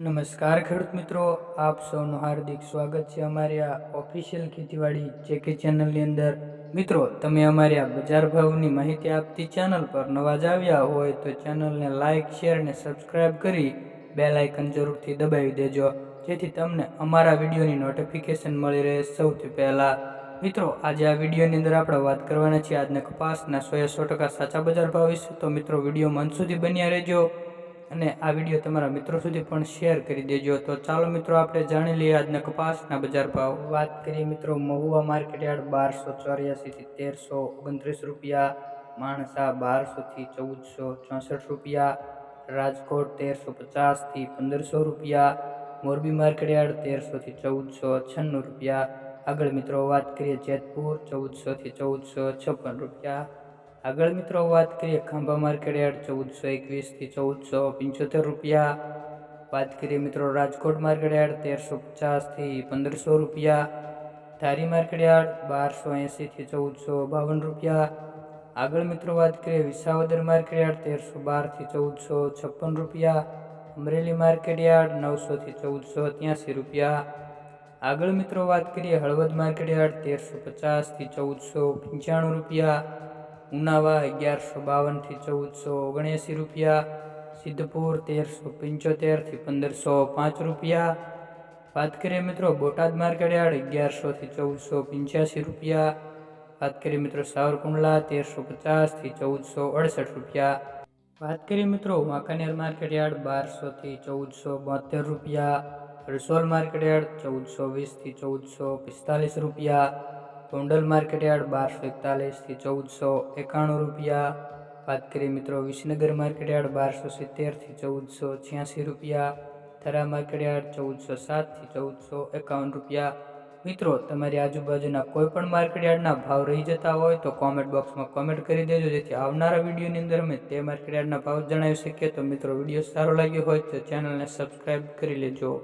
નમસ્કાર ખેડૂત મિત્રો, આપ સૌનું હાર્દિક સ્વાગત છે અમારી આ ઓફિશિયલ ખેતીવાડી જે કે ચેનલની અંદર. મિત્રો, તમે અમારી આ બજાર ભાવની માહિતી આપતી ચેનલ પર નવા જ આવ્યા હોય તો ચેનલને લાઇક શેર અને સબસ્ક્રાઇબ કરી બે લાઇકન જરૂરથી દબાવી દેજો, જેથી તમને અમારા વિડીયોની નોટિફિકેશન મળી રહે સૌથી પહેલાં. મિત્રો, આજે આ વિડીયોની અંદર આપણે વાત કરવાના છીએ આજના કપાસના સોએ સો ટકા સાચા બજાર ભાવ વિશે. તો મિત્રો, વીડિયો મન સુધી બન્યા રહેજો. અને આ વીડિયો તમારા મિત્રો સુધી પણ શેર કરી દેજો. તો ચાલો મિત્રો, આપણે જાણી લઈએ આજના કપાસના બજાર ભાવ. વાત કરીએ મિત્રો, મહુવા માર્કેટ યાર્ડ બારસો ચોર્યાસીથી તેરસો ઓગણત્રીસ રૂપિયા, માણસા બારસોથી ચૌદસો ચોસઠ રૂપિયા, રાજકોટ તેરસો પચાસથી પંદરસો રૂપિયા, મોરબી માર્કેટ યાર્ડ તેરસોથી ચૌદસો છન્નું રૂપિયા. આગળ મિત્રો, વાત કરીએ જેતપુર ચૌદસોથી ચૌદસો છપ્પન રૂપિયા. આગળ મિત્રો વાત કરીએ ખાંભા માર્કેટ યાર્ડ ચૌદસો એકવીસથી ચૌદસો પંચોતેર રૂપિયા. વાત કરીએ મિત્રો રાજકોટ માર્કેટ યાર્ડ તેરસો પચાસથી પંદરસો રૂપિયા. ધારી માર્કેટ યાર્ડ બારસો એંસીથી ચૌદસો બાવન રૂપિયા. આગળ મિત્રો વાત કરીએ વિસાવદર માર્કેટ યાર્ડ તેરસો બારથી ચૌદસો છપ્પન રૂપિયા. અમરેલી માર્કેટ યાર્ડ નવસોથી ચૌદસો ત્યાંસી રૂપિયા. આગળ મિત્રો વાત કરીએ હળવદ માર્કેટ યાર્ડ તેરસો પચાસથી ચૌદસો પંચાણું રૂપિયા. ઉનાવા અગિયારસો બાવનથી ચૌદસો ઓગણએંસી રૂપિયા સિદ્ધપુર તેરસો પંચોતેરથી પંદરસો પાંચ રૂપિયા વાત કરીએ મિત્રો બોટાદ માર્કેટ યાર્ડ અગિયારસોથી ચૌદસો પંચ્યાસી રૂપિયા વાત કરીએ મિત્રો સાવરકુંડલા તેરસો પચાસથી ચૌદસો અડસઠ રૂપિયા વાત કરીએ મિત્રો વાંકાનેર માર્કેટ યાર્ડ બારસોથી ચૌદસો બોતેર રૂપિયા રસોલ માર્કેટ યાર્ડ ચૌદસો વીસથી ચૌદસો પિસ્તાલીસ રૂપિયા ગોંડલ માર્કેટ યાર્ડ બારસો એકતાલીસથી ચૌદસો એકાણું રૂપિયા. વાત કરીએ મિત્રો વિસનગર માર્કેટ યાર્ડ બારસો સિત્તેરથી ચૌદસો છ્યાસી રૂપિયા. થરા માર્કેટ યાર્ડ ચૌદસો સાતથી ચૌદસો એકાવન રૂપિયા. મિત્રો તમારી આજુબાજુના કોઈ પણ માર્કેટ યાર્ડના ભાવ રહી જતા હોય તો કોમેન્ટ બોક્સમાં કોમેન્ટ કરી દેજો, જેથી આવનારા વિડીયોની અંદર અમે તે માર્કેટ યાર્ડના ભાવ જણાવી શકીએ. તો મિત્રો વીડિયો સારો લાગ્યો હોય તો ચેનલને સબસ્ક્રાઈબ કરી લેજો.